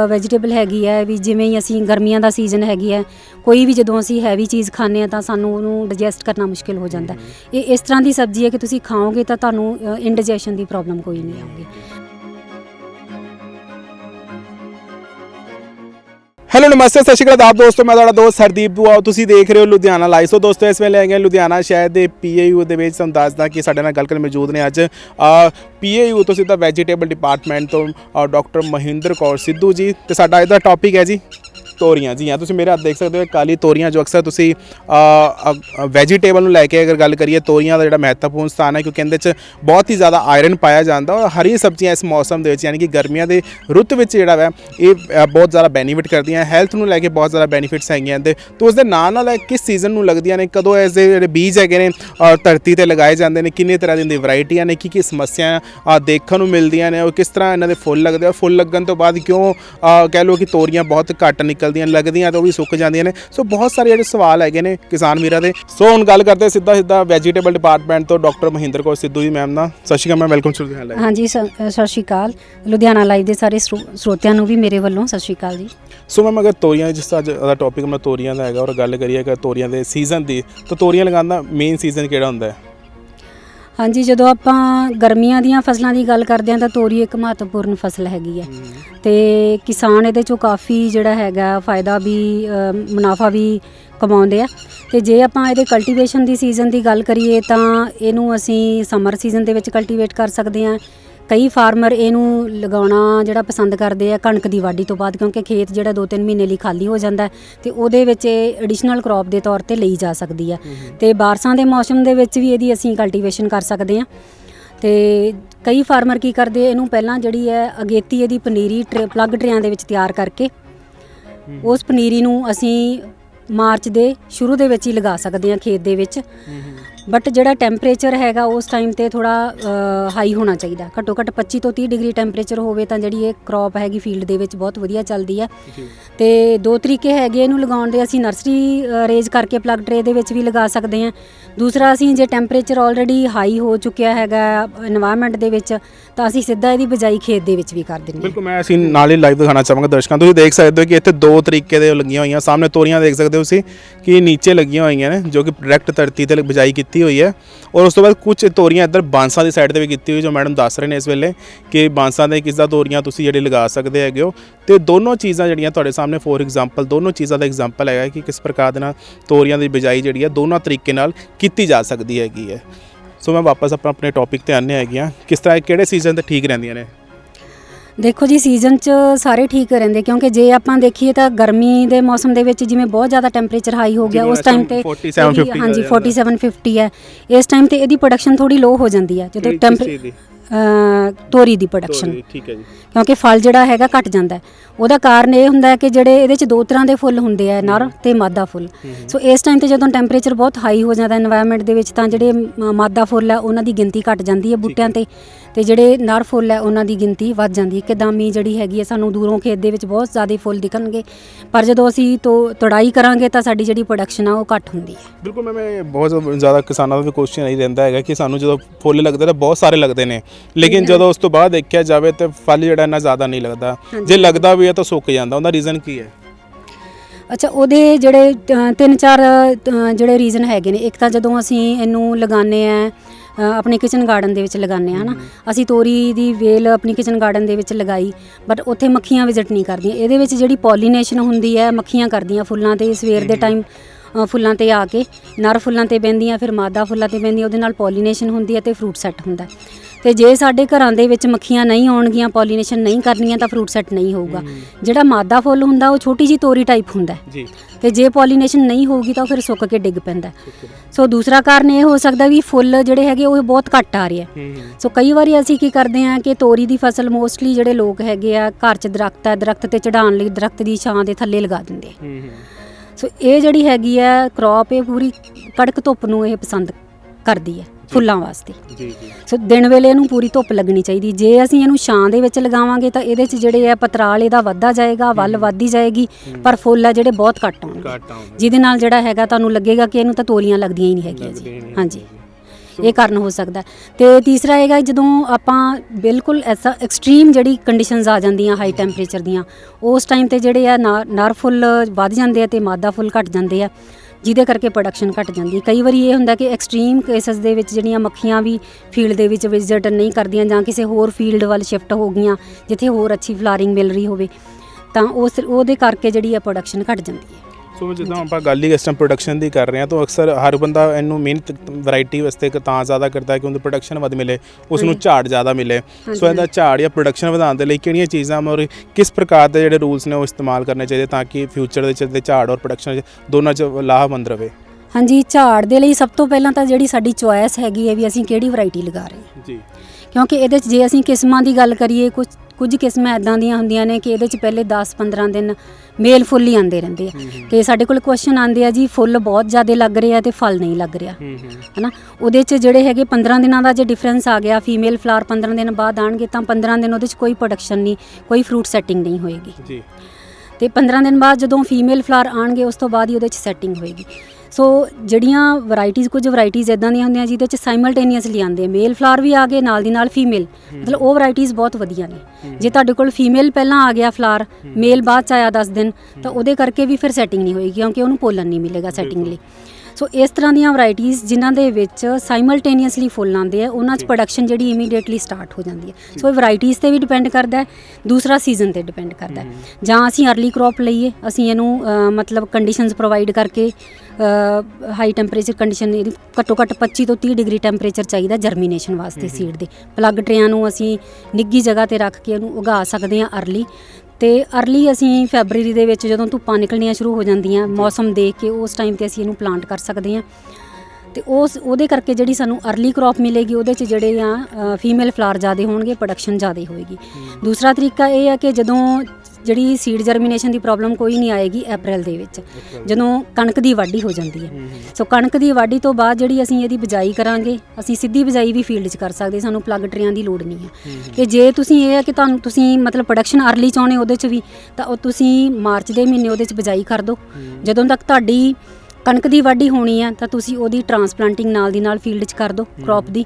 ਵੈਜੀਟੇਬਲ ਹੈਗੀ ਹੈ ਵੀ ਜਿਵੇਂ ਹੀ ਅਸੀਂ ਗਰਮੀਆਂ ਦਾ ਸੀਜ਼ਨ ਹੈਗੀ ਹੈ, ਕੋਈ ਵੀ ਜਦੋਂ ਅਸੀਂ ਹੈਵੀ ਚੀਜ਼ ਖਾਂਦੇ ਆ ਤਾਂ ਸਾਨੂੰ ਉਹਨੂੰ ਡਾਈਜੈਸਟ ਕਰਨਾ ਮੁਸ਼ਕਿਲ ਹੋ ਜਾਂਦਾ ਇਹ ਇਸ ਤਰ੍ਹਾਂ ਦੀ ਸਬਜ਼ੀ ਹੈ ਕਿ ਤੁਸੀਂ ਖਾਓਗੇ ਤਾਂ ਤੁਹਾਨੂੰ ਇੰਡਾਈਜੈਸ਼ਨ ਦੀ ਪ੍ਰੋਬਲਮ ਕੋਈ ਨਹੀਂ ਆਊਗੀ। ਹੈਲੋ ਨਮਸਤੇ, ਸਤਿ ਸ਼੍ਰੀ ਅਕਾਲ ਆਪ ਦੋਸਤੋ, ਮੈਂ ਤੁਹਾਡਾ ਦੋਸਤ ਹਰਦੀਪ ਦੁਆ। ਤੁਸੀਂ ਦੇਖ ਰਹੇ ਹੋ ਲੁਧਿਆਣਾ ਲਾਈਵ ਸੋ ਦੋਸਤੋ, ਇਸ ਵੇਲੇ ਹੈਗੇ ਲੁਧਿਆਣਾ ਸ਼ਹਿਰ ਦੇ ਪੀਏਯੂ ਦੇ ਵਿੱਚ। ਤੁਹਾਨੂੰ ਦੱਸਦਾ ਕਿ ਸਾਡੇ ਨਾਲ ਗੱਲ ਕਰਨ ਮੌਜੂਦ ਨੇ ਅੱਜ। ਪੀਏਯੂ ਤੋਂ ਸਿੱਧਾ ਵੈਜੀਟੇਬਲ ਡਿਪਾਰਟਮੈਂਟ ਤੋਂ ਡਾਕਟਰ ਮਹਿੰਦਰ ਕੌਰ ਸਿੱਧੂ ਜੀ। ਤੇ ਸਾਡਾ ਇਹਦਾ ਟੌਪਿਕ ਹੈ ਜੀ ਤੋਰੀਆਂ ਜੀ ਹਾਂ ਤੁਸੀਂ ਮੇਰੇ ਹੱਥ ਦੇਖ ਸਕਦੇ ਹੋ ਇਹ ਕਾਲੀ ਤੋਰੀਆਂ ਜੋ ਅਕਸਰ ਤੁਸੀਂ ਵੈਜੀਟੇਬਲ ਨੂੰ ਲੈ ਕੇ ਅਗਰ ਗੱਲ ਕਰੀਏ ਤੋਰੀਆਂ ਦਾ ਜਿਹੜਾ ਮਹੱਤਵਪੂਰਨ ਸਥਾਨ ਹੈ ਕਿਉਂਕਿ ਇਹਦੇ ਵਿੱਚ ਬਹੁਤ ਹੀ ਜ਼ਿਆਦਾ ਆਇਰਨ ਪਾਇਆ ਜਾਂਦਾ ਔਰ ਹਰੀ ਸਬਜ਼ੀਆਂ ਇਸ ਮੌਸਮ ਦੇ ਵਿੱਚ ਯਾਨੀ ਕਿ ਗਰਮੀਆਂ ਦੇ ਰੁੱਤ ਵਿੱਚ ਜਿਹੜਾ ਵਾ ਇਹ ਬਹੁਤ ਜ਼ਿਆਦਾ ਬੈਨੀਫਿਟ ਕਰਦੀਆਂ ਹੈਲਥ ਨੂੰ ਲੈ ਕੇ ਬਹੁਤ ਜ਼ਿਆਦਾ ਬੈਨੀਫਿਟਸ ਹੈਗੀਆਂ ਇਹਦੇ। ਤੋਂ ਉਸ ਦੇ ਨਾਲ ਨਾਲ ਇਹ ਕਿਸ ਸੀਜ਼ਨ ਨੂੰ ਲੱਗਦੀਆਂ ਨੇ ਕਦੋਂ ਇਸ ਦੇ ਜਿਹੜੇ ਬੀਜ ਹੈਗੇ ਨੇ ਅ, ਧਰਤੀ ਤੇ ਲਗਾਏ ਜਾਂਦੇ ਨੇ ਕਿੰਨੇ ਤਰ੍ਹਾਂ ਦੀਆਂ ਵੈਰਾਈਟੀਆਂ ਨੇ ਕੀ ਕੀ ਸਮੱਸਿਆ ਦੇਖਣ ਨੂੰ ਮਿਲਦੀਆਂ ਨੇ ਔਰ ਕਿਸ ਤਰ੍ਹਾਂ ਇਹਨਾਂ ਦੇ ਫੁੱਲ ਲੱਗਦੇ ਆ ਫੁੱਲ ਲੱਗਣ ਤੋਂ ਬਾਅਦ ਕਿਉਂ ਕਹਿ ਲਓ ਕਿ ਤੋਰੀਆਂ ਬਹੁਤ ਘੱਟ ਨਿਕਲ ਨਿਕਲਦੀਆਂ ਲੱਗਦੀਆਂ ਤਾਂ ਉਹ ਵੀ ਸੁੱਕ ਜਾਂਦੀਆਂ ਨੇ। ਸੋ ਬਹੁਤ ਸਾਰੇ ਜਿਹੜੇ ਸਵਾਲ ਹੈਗੇ ਨੇ ਕਿਸਾਨ ਵੀਰਾਂ ਦੇ। ਸੋ ਹੁਣ ਗੱਲ ਕਰਦੇ ਸਿੱਧਾ ਸਿੱਧਾ ਵੈਜੀਟੇਬਲ ਡਿਪਾਰਟਮੈਂਟ ਤੋਂ ਡਾਕਟਰ ਮਹਿੰਦਰ ਕੌਰ ਸਿੱਧੂ ਜੀ ਮੈਮ ਨਾਲ। ਸਤਿ ਸ਼੍ਰੀ ਅਕਾਲ ma'am welcome to Ludhiana live ਹਾਂਜੀ ਸਤਿ ਸ਼੍ਰੀ ਅਕਾਲ। ਲੁਧਿਆਣਾ ਲਾਈਵ ਦੇ ਸਾਰੇ ਸਰੋ- ਸਰੋਤਿਆਂ ਨੂੰ ਵੀ ਮੇਰੇ ਵੱਲੋਂ ਸਤਿ ਸ਼੍ਰੀ ਅਕਾਲ ਜੀ। ਸੋ ਮੈਮ ਅਗਰ ਤੋਰੀਆਂ ਜਿਸ ਅੱਜ ਦਾ ਟੌਪਿਕ ਮੈਂ ਤੋਰੀਆਂ ਦਾ ਹੈਗਾ ਔਰ ਗੱਲ ਕਰੀਏ ਕਿ ਤੋਰੀਆਂ ਦੇ ਸੀਜ਼ਨ ਦੀ ਤਾਂ ਤੋਰੀਆਂ ਲਗਾਉਣ ਦਾ ਮੇਨ ਸੀਜ਼ਨ ਕਿਹੜਾ ਹੁੰਦਾ ਹੈ? ਹਾਂਜੀ ਜਦੋਂ ਆਪਾਂ ਗਰਮੀਆਂ ਦੀਆਂ ਫਸਲਾਂ ਦੀ ਗੱਲ ਕਰਦੇ ਹਾਂ ਤਾਂ ਤੋਰੀ ਇੱਕ ਮਹੱਤਵਪੂਰਨ ਫਸਲ ਹੈਗੀ ਹੈ। ਤੇ ਕਿਸਾਨ ਇਹਦੇ ਚੋਂ ਕਾਫੀ ਜਿਹੜਾ ਹੈਗਾ ਫਾਇਦਾ ਵੀ ਅ, ਮੁਨਾਫਾ ਵੀ ਕਮਾਉਂਦੇ ਆ। ਤੇ ਜੇ ਆਪਾਂ ਇਹਦੇ ਕਲਟੀਵੇਸ਼ਨ ਦੀ ਸੀਜ਼ਨ ਦੀ ਗੱਲ ਕਰੀਏ ਤਾਂ ਇਹਨੂੰ ਅਸੀਂ ਸਮਰ ਸੀਜ਼ਨ ਦੇ ਵਿੱਚ ਕਲਟੀਵੇਟ ਕਰ ਸਕਦੇ ਹਾਂ। ਕਈ ਫਾਰਮਰ ਇਹਨੂੰ ਲਗਾਉਣਾ ਜਿਹੜਾ ਪਸੰਦ ਕਰਦੇ ਆ ਕਣਕ ਦੀ ਵਾਢੀ ਤੋਂ ਬਾਅਦ ਕਿਉਂਕਿ ਖੇਤ ਜਿਹੜਾ 2-3 ਮਹੀਨੇ ਲਈ ਖਾਲੀ ਹੋ ਜਾਂਦਾ ਤੇ ਉਹਦੇ ਵਿੱਚ ਇਹ ਐਡੀਸ਼ਨਲ ਕ੍ਰੌਪ ਦੇ ਤੌਰ ਤੇ ਲਈ ਜਾ ਸਕਦੀ ਹੈ। ਤੇ ਬਾਰਸਾਂ ਦੇ ਮੌਸਮ ਦੇ ਵਿੱਚ ਵੀ ਇਹਦੀ ਅਸੀਂ ਕਲਟੀਵੇਸ਼ਨ ਕਰ ਸਕਦੇ ਹਾਂ। ਤੇ ਕਈ ਫਾਰਮਰ ਕੀ ਕਰਦੇ ਆ, ਇਹਨੂੰ ਪਹਿਲਾਂ ਜਿਹੜੀ ਹੈ ਅਗੇਤੀ ਇਹਦੀ ਪਨੀਰੀ ਪਲੱਗ ਟਰਿਆਂ ਦੇ ਵਿੱਚ ਤਿਆਰ ਕਰਕੇ ਉਸ ਪਨੀਰੀ ਨੂੰ ਅਸੀਂ ਮਾਰਚ ਦੇ ਸ਼ੁਰੂ ਦੇ ਵਿੱਚ ਹੀ ਲਗਾ ਸਕਦੇ ਹਾਂ ਖੇਤ ਦੇ ਵਿੱਚ। ਬਟ ਜਿਹੜਾ ਟੈਂਪਰੇਚਰ ਹੈਗਾ ਉਸ ਟਾਈਮ ਤੇ ਥੋੜਾ ਹਾਈ ਹੋਣਾ ਚਾਹੀਦਾ। ਘੱਟੋ ਘੱਟ 25 ਤੋਂ 30 ਡਿਗਰੀ ਟੈਂਪਰੇਚਰ ਹੋਵੇ ਤਾਂ ਜਿਹੜੀ ਇਹ ਕ੍ਰੌਪ ਹੈਗੀ ਫੀਲਡ ਦੇ ਵਿੱਚ ਬਹੁਤ ਵਧੀਆ ਚੱਲਦੀ ਹੈ ਤੇ ਦੋ ਤਰੀਕੇ ਹੈਗੇ ਇਹਨੂੰ ਲਗਾਉਣ ਦੇ। ਅਸੀਂ ਨਰਸਰੀ ਰੇਜ ਕਰਕੇ ਪਲੱਗ ਟ੍ਰੇ ਦੇ ਵਿੱਚ ਵੀ ਲਗਾ ਸਕਦੇ ਹਾਂ। ਦੂਸਰਾ ਅਸੀਂ ਜੇ ਟੈਂਪਰੇਚਰ ਆਲਰੇਡੀ ਹਾਈ ਹੋ ਚੁੱਕਿਆ ਹੈਗਾ এনवायरमेंट ਦੇ ਵਿੱਚ ਤਾਂ ਅਸੀਂ ਸਿੱਧਾ ਇਹਦੀ ਬਜਾਈ ਖੇਤ ਦੇ ਵਿੱਚ ਵੀ ਕਰ ਦਿੰਦੇ ਹਾਂ। ਬਿਲਕੁਲ ਮੈਂ ਅਸੀਂ ਨਾਲ ਹੀ ਲਾਈਵ ਦਿਖਾਣਾ ਚਾਹਾਂਗਾ ਦਰਸ਼ਕਾਂ ਤੁਸੀਂ ਦੇਖ ਸਕਦੇ ਹੋ ਕਿ ਇੱਥੇ ਦੋ ਤਰੀਕੇ ਦੇ ਲੱਗੀਆਂ ਹੋਈਆਂ। ਸਾਹਮਣੇ ਤੋਰੀਆਂ ਦੇਖ ਸਕਦੇ ਹੋ ਤੁਸੀਂ ਕਿ ਨੀਚੇ ਲੱਗੀਆਂ ਹੋਈਆਂ ਨੇ ਜੋ ਕਿ ਡਾਇਰੈਕਟ ਧਰਤੀ ਤੇ ਬਜਾਈ ਕੀਤੀ ਕੀਤੀ ਹੋਈ ਹੈ। ਔਰ ਉਸ ਤੋਂ ਬਾਅਦ ਕੁਝ ਤੋਰੀਆਂ ਇੱਧਰ ਬਾਂਸਾਂ ਦੀ ਸਾਈਡ ਤੇ ਵੀ ਕੀਤੀ ਹੋਈ ਜੋ ਮੈਡਮ ਦੱਸ ਰਹੇ ਨੇ ਇਸ ਵੇਲੇ ਕਿ ਬਾਂਸਾਂ ਦੇ ਕਿਸ ਤੋਰੀਆਂ ਤੁਸੀਂ ਜਿਹੜੇ ਲਗਾ ਸਕਦੇ ਹੈਗੇ ਹੋ। ਤੇ ਦੋਨੋਂ ਚੀਜ਼ਾਂ ਜਿਹੜੀਆਂ ਤੁਹਾਡੇ ਸਾਹਮਣੇ ਫੋਰ ਐਗਜ਼ਾਮਪਲ ਦੋਨੋਂ ਚੀਜ਼ਾਂ ਦਾ ਐਗਜ਼ਾਮਪਲ ਹੈਗਾ ਕਿ ਕਿਸ ਪ੍ਰਕਾਰ ਦੇ ਨਾਲ ਤੋਰੀਆਂ ਦੀ ਬਿਜਾਈ ਜਿਹੜੀ ਹੈ ਦੋਨਾਂ ਤਰੀਕੇ ਨਾਲ ਕੀਤੀ ਜਾ ਸਕਦੀ ਹੈਗੀ ਹੈ। ਸੋ ਮੈਂ ਵਾਪਸ ਆਪਾਂ ਆਪਣੇ ਟੌਪਿਕ ਤੇ ਆਨੇ ਹੈਗੀਆਂ ਕਿਸ ਤਰ੍ਹਾਂ ਕਿਹੜੇ ਸੀਜ਼ਨ ਤੇ ਠੀਕ ਰਹਿੰਦੀਆਂ ਨੇ? ਦੇਖੋ ਜੀ ਸੀਜ਼ਨ 'ਚ ਸਾਰੇ ਠੀਕ ਰਹਿੰਦੇ ਕਿਉਂਕਿ ਜੇ ਆਪਾਂ ਦੇਖੀਏ ਤਾਂ ਗਰਮੀ ਦੇ ਮੌਸਮ ਦੇ ਵਿੱਚ ਜਿਵੇਂ ਬਹੁਤ ਜ਼ਿਆਦਾ ਟੈਂਪਰੇਚਰ ਹਾਈ ਹੋ ਗਿਆ ਉਸ ਟਾਈਮ ਤੇ 47, 50 ਹਾਂਜੀ ਜ਼ਿਆਦਾ। 4750 ਹੈ ਇਸ ਟਾਈਮ ਤੇ ਇਹਦੀ ਪ੍ਰੋਡਕਸ਼ਨ ਥੋੜੀ ਲੋ ਹੋ ਜਾਂਦੀ ਹੈ ਜਦੋਂ ਕਿਸ ਟੈਂਪਰ ਚੀਜ਼ ਦੀ? ਤੋਰੀ ਦੀ ਪ੍ਰੋਡਕਸ਼ਨ ਠੀਕ ਹੈ ਜੀ। ਕਿਉਂਕਿ ਫਲ ਜਿਹੜਾ ਹੈਗਾ ਘਟ ਜਾਂਦਾ ਉਹਦਾ ਕਾਰਨ ਇਹ ਹੁੰਦਾ ਕਿ ਜਿਹੜੇ ਇਹਦੇ ਚ ਦੋ ਤਰ੍ਹਾਂ ਦੇ ਫੁੱਲ ਹੁੰਦੇ ਆ ਨਰ ਤੇ ਮਾਦਾ ਫੁੱਲ। ਸੋ ਇਸ ਟਾਈਮ ਤੇ ਜਦੋਂ ਟੈਂਪਰੇਚਰ ਬਹੁਤ ਹਾਈ ਹੋ ਜਾਂਦਾ এনवायरमेंट ਦੇ ਵਿੱਚ ਤਾਂ ਜਿਹੜੇ ਮਾਦਾ ਫੁੱਲ ਆ ਉਹਨਾਂ ਦੀ ਗਿਣਤੀ ਘਟ ਜਾਂਦੀ ਹੈ ਬੂਟਿਆਂ ਤੇ। ਤੇ ਜਿਹੜੇ ਨਰ ਫੁੱਲ ਆ ਉਹਨਾਂ ਦੀ ਗਿਣਤੀ ਵੱਧ ਜਾਂਦੀ ਹੈ। ਕਿਦਾਮੀ ਜਿਹੜੀ ਹੈਗੀ ਹੈ ਸਾਨੂੰ ਦੂਰੋਂ ਖੇਤ ਦੇ ਵਿੱਚ ਬਹੁਤ ਜ਼ਿਆਦਾ ਫੁੱਲ ਦਿਖਣਗੇ। ਪਰ ਜਦੋਂ ਅਸੀਂ ਤੋ ਤੜਾਈ ਕਰਾਂਗੇ ਤਾਂ ਸਾਡੀ ਜਿਹੜੀ ਪ੍ਰੋਡਕਸ਼ਨ ਆ ਉਹ ਘਟ ਹੁੰਦੀ ਹੈ। ਬਿਲਕੁਲ ਮੈਂ ਬਹੁਤ ਜ਼ਿਆਦਾ ਕਿਸਾਨਾਂ ਦਾ ਵੀ ਕੁਐਸਚਨ ਆਈ ਰਹਿੰਦਾ ਹੈਗਾ ਕਿ ਸਾਨੂੰ ਜਦੋਂ ਫੁੱਲ ਲੱਗਦੇ ਤਾਂ ਬਹੁਤ ਸਾਰੇ ਲੱਗਦੇ ਨੇ। ਲੇਕਿਨ ਜਦੋਂ ਉਸ ਤੋਂ ਬਾਅਦ ਦੇਖਿਆ ਜਾਵੇ ਤੇ ਫਲ ਜਿਹੜਾ ਇੰਨਾ ਜ਼ਿਆਦਾ ਨਹੀਂ ਲੱਗਦਾ। ਜੇ ਲੱਗਦਾ ਵੀ ਹੈ ਤਾਂ ਸੁੱਕ ਜਾਂਦਾ ਉਹਦਾ ਰੀਜ਼ਨ ਕੀ ਹੈ? ਅੱਛਾ ਉਹਦੇ ਜਿਹੜੇ ਅ, ਤਿੰਨ ਚਾਰ ਅ, ਜਿਹੜੇ ਰੀਜ਼ਨ ਹੈਗੇ ਨੇ। ਇੱਕ ਤਾਂ ਜਦੋਂ ਅਸੀਂ ਇਹਨੂੰ ਲਗਾਉਂਦੇ ਆ ਆਪਣੇ ਕਿਚਨ ਗਾਰਡਨ ਦੇ ਵਿੱਚ ਲਗਾਉਂਦੇ ਹਾਂ ਹਨਾ। ਅਸੀਂ ਤੋਰੀ ਦੀ ਵੇਲ ਆਪਣੀ ਕਿਚਨ ਗਾਰਡਨ ਦੇ ਵਿੱਚ ਲਗਾਈ ਬਟ ਉੱਥੇ ਮੱਖੀਆਂ ਵਿਜ਼ਿਟ ਨਹੀਂ ਕਰਦੀਆਂ। ਇਹਦੇ ਵਿੱਚ ਜਿਹੜੀ ਪੋਲੀਨੇਸ਼ਨ ਹੁੰਦੀ ਹੈ ਮੱਖੀਆਂ ਕਰਦੀਆਂ ਫੁੱਲਾਂ ਤੇ ਸਵੇਰ ਦੇ ਟਾਈਮ ਅ, ਫੁੱਲਾਂ ਤੇ ਆ ਕੇ ਨਰ ਫੁੱਲਾਂ ਤੇ ਬਹਿੰਦੀਆਂ ਫਿਰ ਮਾਦਾ ਫੁੱਲਾਂ ਤੇ ਬਹਿੰਦੀਆਂ ਉਹਦੇ ਨਾਲ ਪੋਲੀਨੇਸ਼ਨ ਹੁੰਦੀ ਹੈ ਤੇ ਫਰੂਟ ਸੈੱਟ ਹੁੰਦਾ ਹੈ। ਤੇ ਜੇ ਸਾਡੇ ਘਰਾਂ ਦੇ ਵਿੱਚ ਮੱਖੀਆਂ ਨਹੀਂ ਆਉਣਗੀਆਂ ਪੋਲੀਨੇਸ਼ਨ ਨਹੀਂ ਕਰਨੀਆਂ ਤਾਂ ਫਰੂਟ ਸੈੱਟ ਨਹੀਂ ਹੋਊਗਾ। ਜਿਹੜਾ ਮਾਦਾ ਫੁੱਲ ਹੁੰਦਾ ਉਹ ਛੋਟੀ ਜੀ ਤੋਰੀ ਟਾਈਪ ਹੁੰਦਾ ਹੈ। ਜੀ। ਤੇ ਜੇ ਪੋਲੀਨੇਸ਼ਨ ਨਹੀਂ ਹੋਊਗੀ ਤਾਂ ਉਹ ਫਿਰ ਸੁੱਕ ਕੇ ਡਿੱਗ ਪੈਂਦਾ ਹੈ। ਸੋ ਦੂਸਰਾ ਕਾਰਨ ਇਹ ਹੋ ਸਕਦਾ ਵੀ ਫੁੱਲ ਜਿਹੜੇ ਹੈਗੇ ਉਹ ਬਹੁਤ ਘੱਟ ਆ ਰਹੇ ਆ ਹੂੰ ਸੋ ਕਈ ਵਾਰੀ ਅਸੀਂ ਕੀ ਕਰਦੇ ਹਾਂ ਕਿ ਤੋਰੀ ਦੀ ਫਸਲ ਮੋਸਟਲੀ ਜਿਹੜੇ ਲੋਕ ਹੈਗੇ ਆ ਘਰ 'ਚ ਦਰਖਤ ਹੈ ਦਰਖਤ ਤੇ ਚੜਾਉਣ ਲਈ ਦਰਖਤ ਦੀ ਛਾਂ ਦੇ ਥੱਲੇ ਲਗਾ ਦਿੰਦੇ ਆ। ਹੂੰ। ਸੋ ਇਹ ਜਿਹੜੀ ਹੈਗੀ ਆ ਕ੍ਰੌਪ ਇਹ ਪੂਰੀ ਕੜਕ ਧੁੱਪ ਨੂੰ ਇਹ ਪਸੰਦ ਕਰਦੀ ਹੈ ਫੁੱਲਾਂ ਵਾਸਤੇ। ਜੀ ਜੀ। ਸੋ ਦਿਨ ਵੇਲੇ ਇਹਨੂੰ ਪੂਰੀ ਧੁੱਪ ਲੱਗਣੀ ਚਾਹੀਦੀ। ਜੇ ਅਸੀਂ ਇਹਨੂੰ ਛਾਂ ਦੇ ਵਿੱਚ ਲਗਾਵਾਂਗੇ ਤਾਂ ਇਹਦੇ 'ਚ ਜਿਹੜੇ ਆ ਪਤਰਾਲ ਇਹਦਾ ਵੱਧਦਾ ਜਾਏਗਾ ਵੱਲ ਵੱਧਦੀ ਜਾਏਗੀ ਪਰ ਫੁੱਲ ਆ ਜਿਹੜੇ ਬਹੁਤ ਘੱਟ ਆਉਣਗੇ। ਘੱਟ ਜਿਹਦੇ ਨਾਲ ਜਿਹੜਾ ਹੈਗਾ ਤੁਹਾਨੂੰ ਲੱਗੇਗਾ ਕਿ ਇਹਨੂੰ ਤਾਂ ਤੋਰੀਆਂ ਲੱਗਦੀਆਂ ਹੀ ਨਹੀਂ ਹੈਗੀਆਂ ਲੱਗਦੀਆਂ ਹੀ ਜੀ ਨਹੀਂ ਹਾਂਜੀ। ਇਹ ਕਾਰਨ ਹੋ ਸਕਦਾ ਹੈ। ਤੇ ਤੀਸਰਾ ਹੈਗਾ ਜਦੋਂ ਆਪਾਂ ਬਿਲਕੁਲ ਐਸਾ ਐਕਸਟ੍ਰੀਮ ਜਿਹੜੀ ਕੰਡੀਸ਼ਨਸ ਆ ਜਾਂਦੀਆਂ ਹਾਈ ਟੈਂਪਰੇਚਰ ਦੀਆਂ, ਉਸ ਟਾਈਮ ਤੇ ਜਿਹੜੇ ਆ ਨਾ- ਨਰ ਫੁੱਲ ਵੱਧ ਜਾਂਦੇ ਆ ਤੇ ਮਾਦਾ ਫੁੱਲ ਘਟ ਜਾਂਦੇ ਆ, ਜਿਹਦੇ ਕਰਕੇ ਪ੍ਰੋਡਕਸ਼ਨ ਘਟ ਜਾਂਦੀ ਕਈ ਵਾਰੀ ਇਹ ਹੁੰਦਾ ਕਿ ਐਕਸਟ੍ਰੀਮ ਕੇਸਸ ਦੇ ਵਿੱਚ ਜਿਹੜੀਆਂ ਮੱਖੀਆਂ ਵੀ ਫੀਲਡ ਦੇ ਵਿੱਚ ਵਿਜ਼ਿਟ ਨਹੀਂ ਕਰਦੀਆਂ ਜਾਂ ਕਿਸੇ ਹੋਰ ਫੀਲਡ ਵੱਲ ਸ਼ਿਫਟ ਹੋ ਗਈਆਂ, ਜਿੱਥੇ ਹੋਰ ਅੱਛੀ ਫਲਾਰਿੰਗ ਮਿਲ ਰਹੀ ਹੋਵੇ, ਤਾਂ ਉਸ ਉਹਦੇ ਕਰਕੇ ਜਿਹੜੀ ਆ ਪ੍ਰੋਡਕਸ਼ਨ ਘਟ ਜਾਂਦੀ ਹੈ ਸੋ ਜਦੋਂ ਆਪਾਂ ਗੱਲ ਹੀ ਇਸ ਟਾਈਮ ਪ੍ਰੋਡਕਸ਼ਨ ਦੀ ਕਰ ਰਹੇ ਹਾਂ ਤਾਂ ਅਕਸਰ ਹਰ ਬੰਦਾ ਇਹਨੂੰ ਮਿਹਨਤ ਵੈਰਾਈਟੀ ਵਾਸਤੇ ਤਾਂ ਜ਼ਿਆਦਾ ਕਰਦਾ ਹੈ ਕਿ ਉਹਨੂੰ ਪ੍ਰੋਡਕਸ਼ਨ ਵੱਧ ਮਿਲੇ ਉਸ ਨੂੰ ਝਾੜ ਜ਼ਿਆਦਾ ਮਿਲੇ। ਸੋ ਇਹਦਾ ਝਾੜ ਜਾਂ ਪ੍ਰੋਡਕਸ਼ਨ ਵਧਾਉਣ ਦੇ ਲਈ ਕਿਹੜੀਆਂ ਚੀਜ਼ਾਂ ਔਰ ਕਿਸ ਪ੍ਰਕਾਰ ਦੇ ਜਿਹੜੇ ਰੂਲਸ ਨੇ ਉਹ ਇਸਤੇਮਾਲ ਕਰਨੇ ਚਾਹੀਦੇ ਤਾਂ ਕਿ ਫਿਊਚਰ ਦੇ ਵਿੱਚ ਝਾੜ ਔਰ ਪ੍ਰੋਡਕਸ਼ਨ ਦੋਨਾਂ 'ਚ ਲਾਹਮੰਦ ਰਵੇ। ਹਾਂਜੀ ਝਾੜ ਦੇ ਲਈ ਸਭ ਤੋਂ ਪਹਿਲਾਂ ਤਾਂ ਜਿਹੜੀ ਸਾਡੀ ਚੁਆਇਸ ਹੈਗੀ ਹੈ ਵੀ ਅਸੀਂ ਕਿਹੜੀ ਵੈਰਾਈਟੀ ਲਗਾ ਰਹੇ ਹਾਂ। ਜੀ। ਕਿਉਂਕਿ ਇਹਦੇ 'ਚ ਜੇ ਅਸੀਂ ਕਿਸਮਾਂ ਦੀ ਗੱਲ ਕਰੀਏ ਕੁਝ ਕੁਝ ਕਿਸਮਾਂ ਇਦਾਂ ਦੀਆਂ ਹੁੰਦੀਆਂ ਨੇ ਕਿ ਇਹਦੇ 'ਚ ਪਹਿਲੇ 10-15 ਦਿਨ ਮੇਲ ਫੁੱਲ ਹੀ ਆਉਂਦੇ ਰਹਿੰਦੇ ਆ। ਕਿ ਸਾਡੇ ਕੋਲ ਕੁਐਸਚਨ ਆਉਂਦੇ ਆ ਜੀ ਫੁੱਲ ਬਹੁਤ ਜ਼ਿਆਦਾ ਲੱਗ ਰਹੇ ਆ ਤੇ ਫਲ ਨਹੀਂ ਲੱਗ ਰਿਹਾ। ਹਨਾ? ਉਹਦੇ 'ਚ ਜਿਹੜੇ ਹੈਗੇ 15 ਦਿਨਾਂ ਦਾ ਜੇ ਡਿਫਰੈਂਸ ਆ ਗਿਆ ਫੀਮੇਲ ਫਲਾਵਰ 15 ਦਿਨ ਬਾਅਦ ਆਣਗੇ ਤਾਂ 15 ਦਿਨ ਉਹਦੇ 'ਚ ਕੋਈ ਪ੍ਰੋਡਕਸ਼ਨ ਨਹੀਂ ਕੋਈ ਫਰੂਟ ਸੈਟਿੰਗ ਨਹੀਂ ਹੋਏਗੀ। ਜੀ। ਤੇ 15 ਦਿਨ ਬਾਅਦ ਜਦੋਂ ਫੀਮੇਲ ਫਲਾਰ ਆਣਗੇ ਉਸ ਤੋਂ ਬਾਅਦ ਹੀ ਉਹਦੇ 'ਚ ਸੈਟਿੰਗ ਹੋਏਗੀ। ਸੋ ਜਿਹੜੀਆਂ ਵੈਰਾਈਟੀਆਂ ਕੁਝ ਵੈਰਾਈਟੀਆਂ ਇਦਾਂ ਦੀਆਂ ਹੁੰਦੀਆਂ ਜਿਹਦੇ 'ਚ ਸਾਈਮਲਟੇਨੀਅਸਲੀ ਆਉਂਦੇ ਆ। ਮੇਲ ਫਲਾਰ ਵੀ ਆ ਗਏ ਨਾਲ ਦੀ ਨਾਲ ਫੀਮੇਲ ਮਤਲਬ ਉਹ ਵੈਰਾਈਟੀਆਂ ਬਹੁਤ ਵਧੀਆ ਨੇ। ਜੇ ਤੁਹਾਡੇ ਕੋਲ ਫੀਮੇਲ ਪਹਿਲਾਂ ਆ ਗਿਆ ਫਲਾਰ ਮੇਲ ਬਾਅਦ ਚ ਆਇਆ 10 ਦਿਨ ਤਾਂ ਉਹਦੇ ਕਰਕੇ ਵੀ ਫਿਰ ਸੈਟਿੰਗ ਨਹੀਂ ਹੋਏਗੀ ਕਿਉਂਕਿ ਉਹਨੂੰ ਪੋਲਨ ਨਹੀਂ ਮਿਲੇਗਾ ਸੈਟਿੰਗ ਲਈ। ਸੋ ਇਸ ਤਰ੍ਹਾਂ ਦੀਆਂ ਵੈਰਾਈਟੀਆਂ ਜਿਨ੍ਹਾਂ ਦੇ ਵਿੱਚ ਸਾਈਮਲਟੇਨੀਅਸਲੀ ਫੁੱਲ ਆਉਂਦੇ ਆ ਉਹਨਾਂ 'ਚ ਪ੍ਰੋਡਕਸ਼ਨ ਜਿਹੜੀ ਇਮੀਡੀਏਟਲੀ ਸਟਾਰਟ ਹੋ ਜਾਂਦੀ ਹੈ। ਸੋ ਇਹ ਵੈਰਾਈਟੀਆਂ ਤੇ ਵੀ ਡਿਪੈਂਡ ਕਰਦਾ ਦੂਸਰਾ ਸੀਜ਼ਨ ਤੇ ਡਿਪੈਂਡ ਕਰਦਾ ਜਾਂ ਅਸੀਂ ਅਰਲੀ ਕ੍ਰੌਪ ਲਈਏ ਅਸੀਂ ਇਹਨੂੰ ਮਤਲਬ ਕੰਡੀਸ਼ਨਸ ਪ੍ਰੋਵਾਈਡ ਕਰਕੇ ਹਾਈ ਟੈਂਪਰੇਚਰ ਕੰਡੀਸ਼ਨ ਘੱਟੋ ਘੱਟ 25 ਤੋਂ 30 ਡਿਗਰੀ ਟੈਂਪਰੇਚਰ ਚਾਹੀਦਾ ਜਰਮੀਨੇਸ਼ਨ ਵਾਸਤੇ ਸੀਡ ਦੇ। ਪਲੱਗ ਟਰਿਆਂ ਨੂੰ ਅਸੀਂ ਨਿੱਗੀ ਜਗ੍ਹਾ ਤੇ ਰੱਖ ਕੇ ਇਹਨੂੰ ਉਗਾ ਸਕਦੇ ਹਾਂ ਅਰਲੀ ਤੇ अर्ਲੀ ਅਸੀਂ ਫੈਬਰੂਰੀ ਦੇ ਵਿੱਚ ਜਦੋਂ ਧੁੱਪਾਂ ਨਿਕਲਣੀਆਂ ਸ਼ੁਰੂ ਹੋ ਜਾਂਦੀਆਂ, ਮੌਸਮ ਦੇਖ ਕੇ ਉਸ ਟਾਈਮ ਤੇ ਅਸੀਂ ਇਹਨੂੰ ਪਲਾਂਟ ਕਰ ਸਕਦੇ ਹਾਂ। ਤੇ ਉਸ ਉਹਦੇ ਕਰਕੇ ਜਿਹੜੀ ਸਾਨੂੰ ਅਰਲੀ ਕ੍ਰੌਪ ਮਿਲੇਗੀ ਉਹਦੇ 'ਚ ਜਿਹੜੇ ਆ ਫੀਮੇਲ ਫਲਾਰ ਜ਼ਿਆਦੇ ਹੋਣਗੇ ਪ੍ਰੋਡਕਸ਼ਨ ਜ਼ਿਆਦੇ ਹੋਏਗੀ। ਦੂਸਰਾ ਤਰੀਕਾ ਇਹ ਆ ਕਿ ਜਦੋਂ ਜਿਹੜੀ ਸੀਡ ਜਰਮੀਨੇਸ਼ਨ ਦੀ ਪ੍ਰੋਬਲਮ ਕੋਈ ਨਹੀਂ ਆਏਗੀ ਅਪ੍ਰੈਲ ਦੇ ਵਿੱਚ ਜਦੋਂ ਕਣਕ ਦੀ ਵਾਢੀ ਹੋ ਜਾਂਦੀ ਹੈ। ਸੋ ਕਣਕ ਦੀ ਵਾਢੀ ਤੋਂ ਬਾਅਦ ਜਿਹੜੀ ਅਸੀਂ ਇਹਦੀ ਬਜਾਈ ਕਰਾਂਗੇ ਅਸੀਂ ਸਿੱਧੀ ਬਜਾਈ ਵੀ ਫੀਲਡ 'ਚ ਕਰ ਸਕਦੇ ਸਾਨੂੰ ਪਲੱਗ ਟਰੀਆਂ ਦੀ ਲੋੜ ਨਹੀਂ ਹੈ। ਤੇ ਜੇ ਤੁਸੀਂ ਇਹ ਹੈ ਕਿ ਤੁਹਾਨੂੰ ਤੁਸੀਂ ਮਤਲਬ ਪ੍ਰੋਡਕਸ਼ਨ ਅਰਲੀ ਚਾਹੁੰਦੇ ਉਹਦੇ 'ਚ ਵੀ ਤਾਂ ਉਹ ਤੁਸੀਂ ਮਾਰਚ ਦੇ ਮਹੀਨੇ ਉਹਦੇ 'ਚ ਬਜਾਈ ਕਰ ਦਿਓ ਜਦੋਂ ਤੱਕ ਤੁਹਾਡੀ ਕਣਕ ਦੀ ਵਾਢੀ ਹੋਣੀ ਹੈ ਤਾਂ ਤੁਸੀਂ ਉਹਦੀ ਟਰਾਂਸਪਲਾਂਟਿੰਗ ਨਾਲ ਦੀ ਨਾਲ ਫੀਲਡ 'ਚ ਕਰ ਦਿਓ ਕ੍ਰੌਪ ਦੀ।